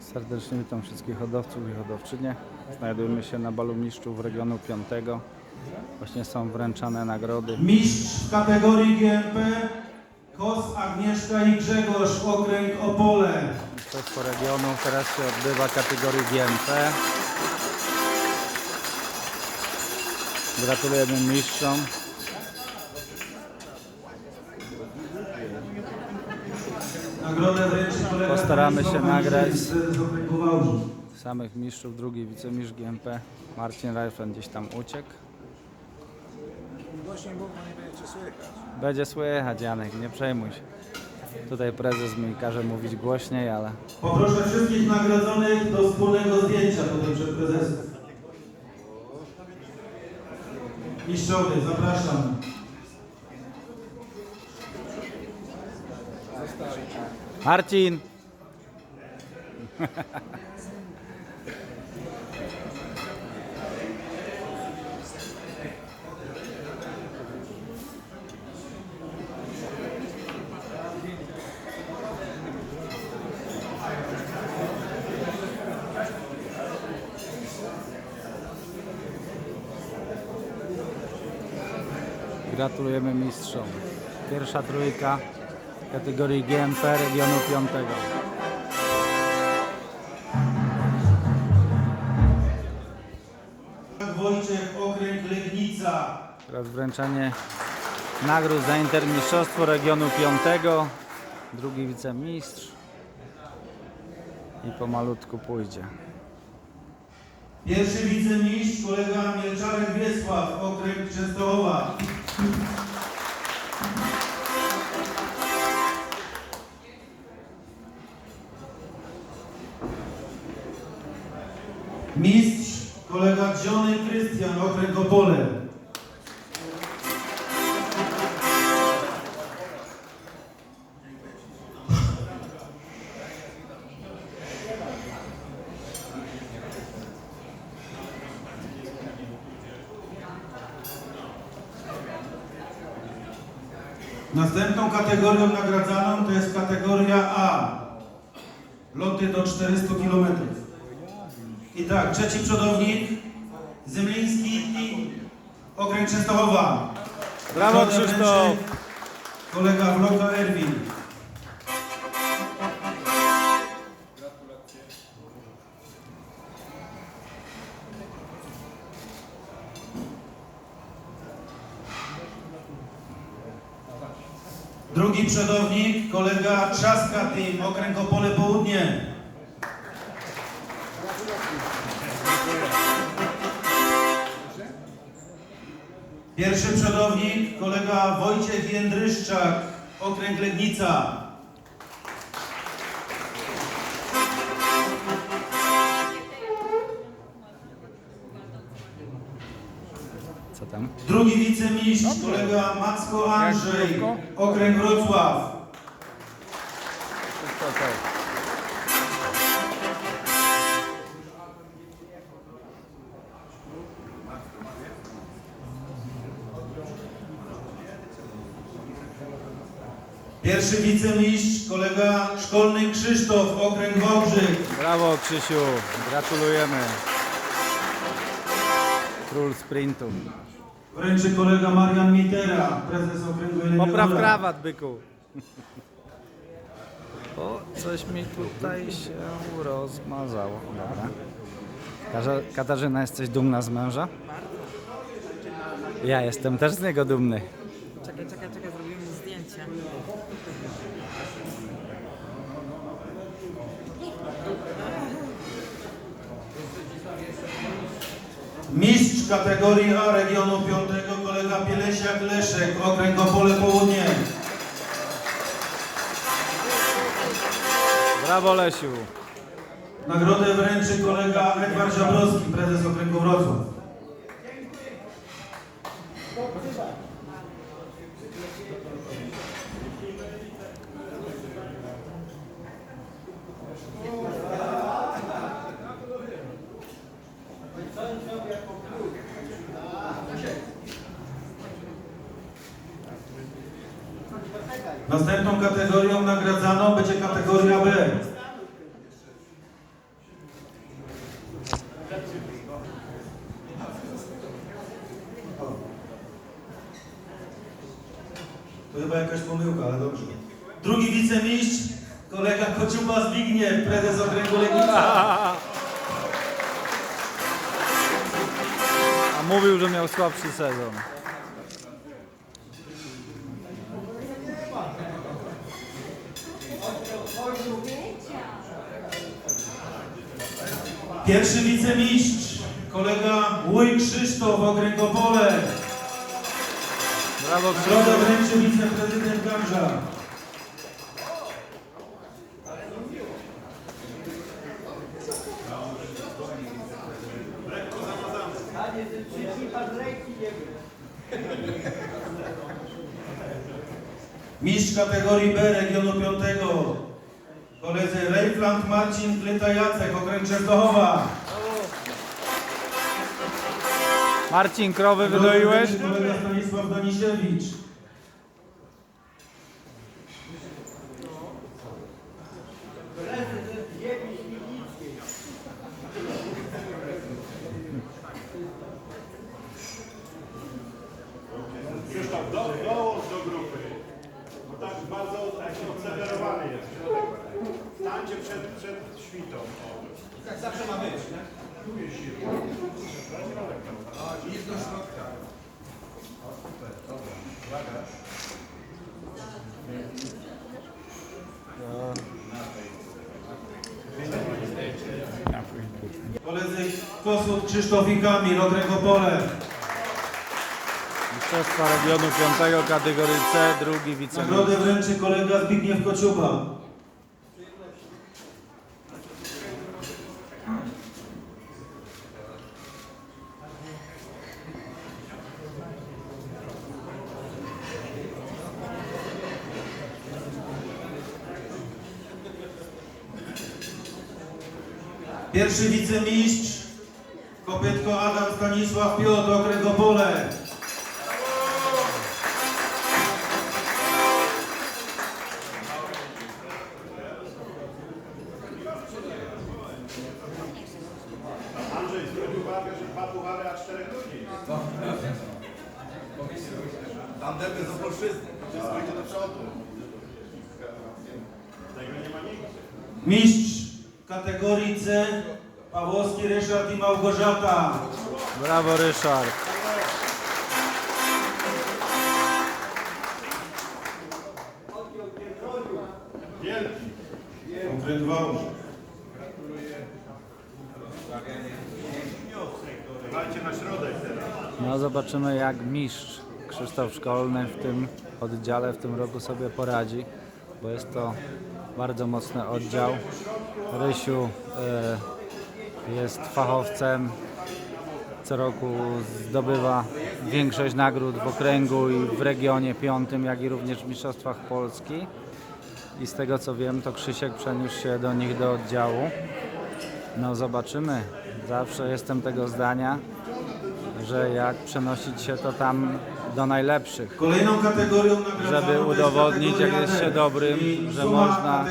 Serdecznie witam wszystkich hodowców i hodowczynie. Znajdujemy się na balu mistrzów regionu 5. Właśnie są wręczane nagrody. Mistrz w kategorii GMP Kos Agnieszka i Grzegorz, okręg Opole. Mistrzostwo regionu teraz się odbywa kategorii GMP. Gratulujemy mistrzom. Nagrodę Postaramy się nagrać. Wałbrzych. Samych mistrzów, drugi wicemistrz GMP Marcin Reifel gdzieś tam uciekł. Głośniej mów, nie będziecie słychać. Będzie słychać Janek, nie przejmuj się. Tutaj prezes mi każe mówić głośniej, ale Poproszę wszystkich nagrodzonych do wspólnego zdjęcia tutaj przed prezesem. Mistrzowie, zapraszam. Marcin! Gratulujemy mistrzom. Pierwsza trójka kategorii GMP regionu 5. Teraz wręczenie nagród za intermistrzostwo regionu 5. Drugi wicemistrz. I pomalutku pójdzie. Pierwszy wicemistrz, kolega Mielczarek Wiesław, okręg Częstochowa. Mistrz, kolega Dziony Krystian, okręg Opole. Następną kategorią nagradzaną to jest kategoria A. Loty do 400 km. I tak, trzeci przodownik Zemliński i okręg Częstochowa. Brawo, Krzysztof! Kolega Wloka Erwin. Drugi przodownik, kolega Trzaska Team, okręg Opole Południe. Pierwszy przodownik, kolega Wojciech Jędryszczak, okręg Legnica. Co tam? Drugi wicemistrz, kolega Macko Andrzej, okręg Wrocław. Wszystko okej. Pierwszy wicemistrz, kolega szkolny Krzysztof, okręg Wałbrzych. Brawo Krzysiu, gratulujemy. Król sprintu. Wręczy kolega Marian Mitera, prezes okręgu Popraw Eleonora. krawat, byku. O, coś mi tutaj się rozmazało. Dobra. Katarzyna, jesteś dumna z męża? Ja jestem też z niego dumny. Czekaj, czekaj, czekaj, Mistrz kategorii A regionu 5, kolega Bielesiak Leszek, okręg Opole Południe. Brawo Lesiu. Nagrodę wręczy kolega Edward Żabrowski, prezes okręgu Wrocław. Następną kategorią nagradzaną będzie kategoria B. Drugi wicemistrz, kolega Kociuba Zbigniew, prezes okręgu Legnica. A mówił, że miał słabszy sezon. Pierwszy wicemistrz, kolega Łuj Krzysztof, okręgopole. Brawo Nagrodę Krzysztof. wręczy wiceprezydent Gamża. Mistrz kategorii B regionu 5. Koledzy Rejfland Marcin Kleta Jacek, okręg Częstochowa. Marcin, krowy wydoiłeś? Stanisław. Krzysztof, do, dołącz do grupy. Bo tak bardzo taki odsewerowany jest. Stańcie przed, przed świtą. Tak zawsze ma być, nie? Tu jest siła. Idź do środka. Kosut Krzysztof i Kamil, okręgopole. Mistrzostwa regionu 5 kategorii C, drugi wicemistrz. Nagrodę wręczy kolega Zbigniew Kociuba. Pierwszy wicemistrz Kopytko Adam Stanisław Piotr. Andrzej, Małgorzata. Brawo Ryszard. Wielki. Dajcie na środek teraz. No zobaczymy jak mistrz Krzysztof Szkolny w tym oddziale w tym roku sobie poradzi, bo jest to bardzo mocny oddział. Rysiu e, jest fachowcem, co roku zdobywa większość nagród w okręgu i w regionie piątym, jak i również w Mistrzostwach Polski. I z tego co wiem, to Krzysiek przeniósł się do nich do oddziału. No zobaczymy. Zawsze jestem tego zdania, że jak przenosić się to tam do najlepszych, Kolejną kategorią żeby udowodnić, jak jest się dobrym, że można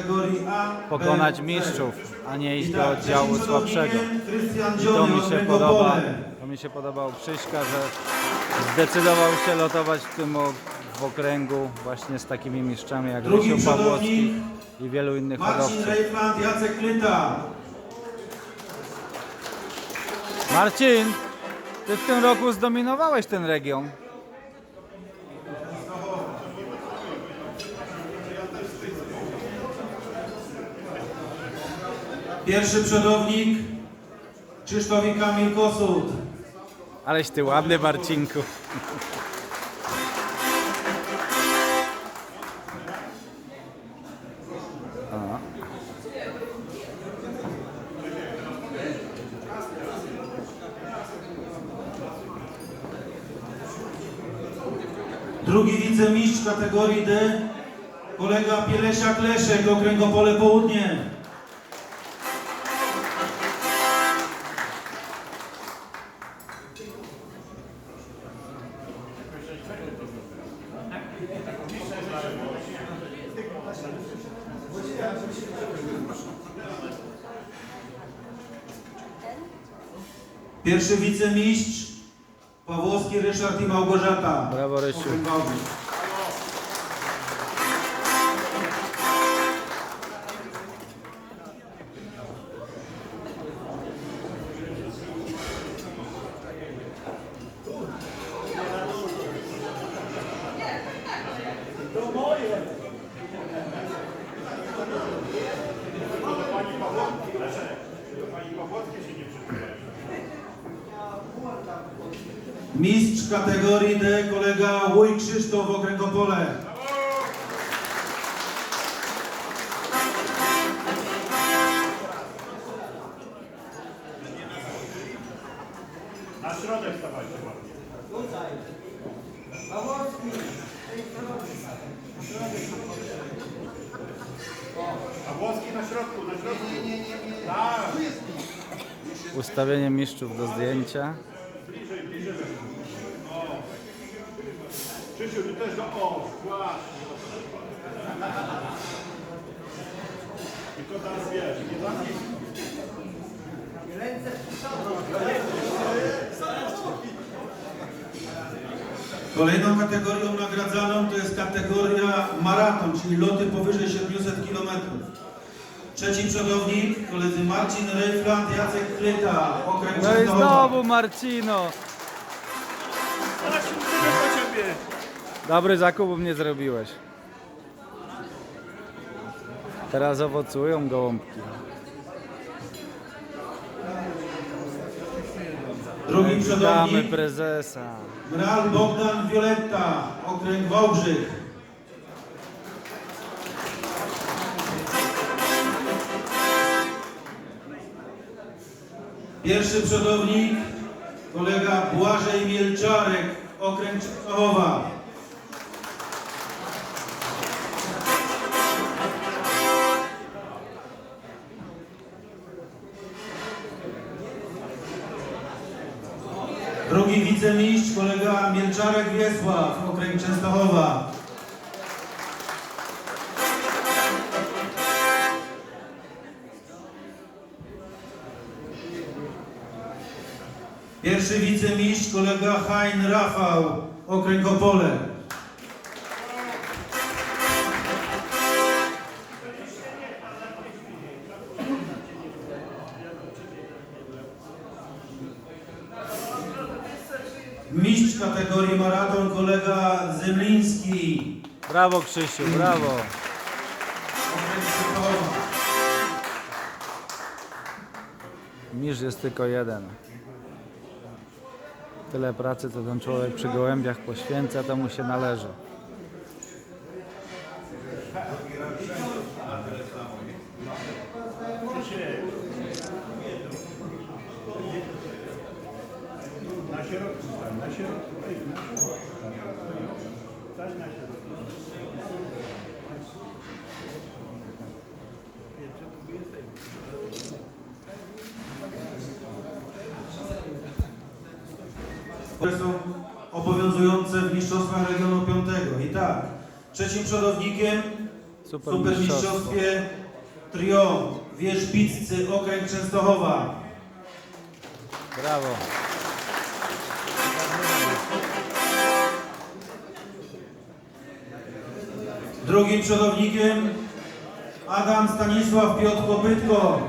pokonać mistrzów, a nie iść do oddziału słabszego. I to mi się podoba. To mi się podoba u Krzyśka, że zdecydował się lotować w tym w okręgu właśnie z takimi mistrzami jak Rysiu Pawłowski i wielu innych hodowców. Marcin, ty w tym roku zdominowałeś ten region. Pierwszy przodownik Krzysztof i Kamil Kosut. Aleś ty ładny Marcinku. Drugi wicemistrz kategorii D, kolega Pielesiak Leszek, Okręgopole Południe. Pierwszy wicemistrz Pawłowski Ryszard i Małgorzata. Brawo Rysiu. Krzysztof Okręgopole. Na środek stawajcie ładnie. A włoski na środku, na środku. Nie, nie, nie, nie. Tak. Ustawienie mistrzów do zdjęcia. Ty też do... O, właśnie. Tylko teraz wiesz, nie zamknij. Kolejną kategorią nagradzaną to jest kategoria maraton, czyli loty powyżej 700 km. Trzeci przodownik, koledzy Marcin Rejfland, Jacek Kryta, okręg No i znowu Marcino. Dobry zakup mnie zrobiłeś. Teraz owocują gołąbki. Drugi Witamy przodownik, prezesa. Gral Bogdan Violetta, okręg Wałbrzych. Pierwszy przodownik, kolega Błażej Mielczarek, okręg Częstochowa. Drugi wicemistrz, kolega Mielczarek Wiesław, okręg Częstochowa. Pierwszy wicemistrz, kolega Hein Rafał, okręg Opole. Kategorii maraton, kolega Zemliński, Brawo Krzysiu, brawo. Mistrz jest tylko jeden. Tyle pracy, co ten człowiek przy gołębiach poświęca, to mu się należy. Na środku stań, na środku. Ej, na środku. Stań na środku. Które są obowiązujące w mistrzostwach regionu 5. I tak, trzecim przodownikiem Super supermistrzostwie trio Wierzbiccy, okręg Częstochowa. Brawo. Drugim przodownikiem Adam Stanisław Piotr Kopytko.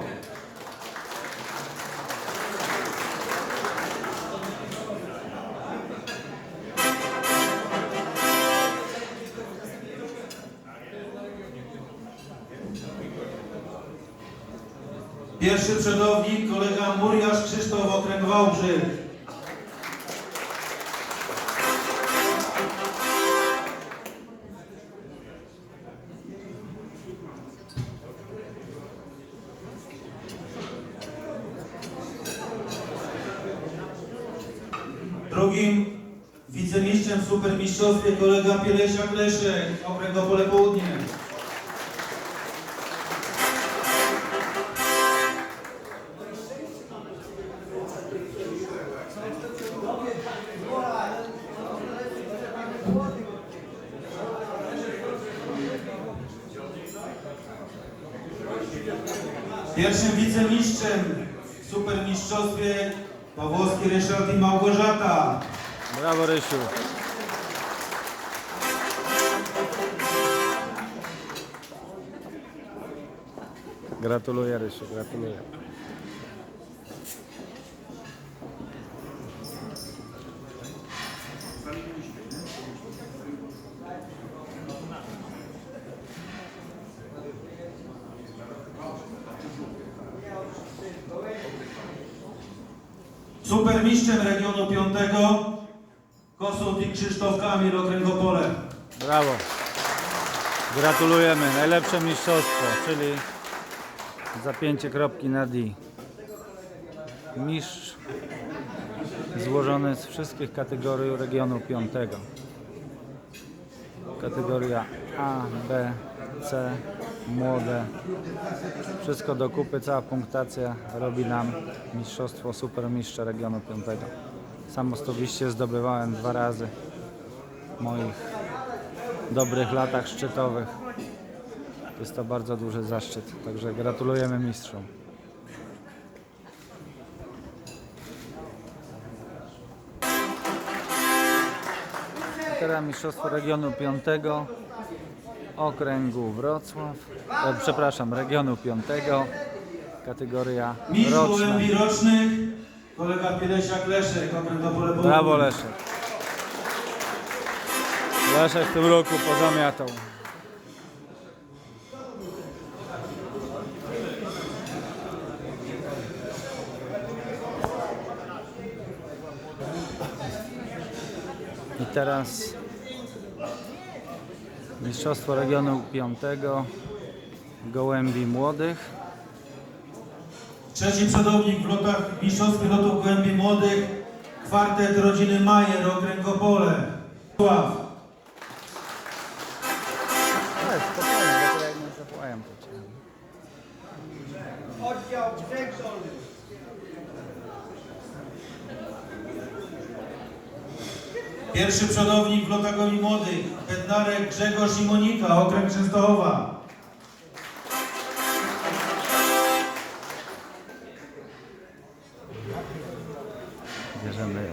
Pierwszy przodownik kolega Muriasz Krzysztof Okręg Wałbrzych. Drugim wicemistrzem w supermistrzostwie kolega Pielesiak Leszek, Okręg Opole Południe. Gratuluję Rysiu, gratuluję. Supermistrzem regionu 5 Kosut i Krzysztof Kamil, Okręgopole. Brawo. Gratulujemy. Najlepsze mistrzostwo, czyli zapięcie kropki na D. Mistrz złożony z wszystkich kategorii regionu piątego. Kategoria A, B, C, młode. Wszystko do kupy, cała punktacja robi nam mistrzostwo supermistrza regionu piątego. Sam osobiście zdobywałem dwa razy w moich dobrych latach szczytowych. Jest to bardzo duży zaszczyt, także gratulujemy mistrzom. Teraz Mistrzostwo Regionu 5 Okręgu Wrocław, e, przepraszam, Regionu 5 kategoria roczna. gołębi rocznych, kolega Pielesiak Leszek, Okręgopole. Brawo Leszek. Leszek w tym roku pozamiatał. I teraz Mistrzostwo Regionu 5 Gołębi Młodych. Trzeci przodownik w lotach w mistrzostwie lotów gołębi młodych, kwartet rodziny Majer, Okręgopole. Sław. Pierwszy przodownik w lotach gołębi młodych, Bednarek Grzegorz i Monika, Okręg Częstochowa. Bierzemy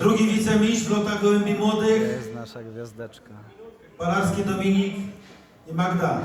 Drugi wicemistrz w lotach gołębi To młodych, jest nasza gwiazdeczka. Palarski Dominik i Magda.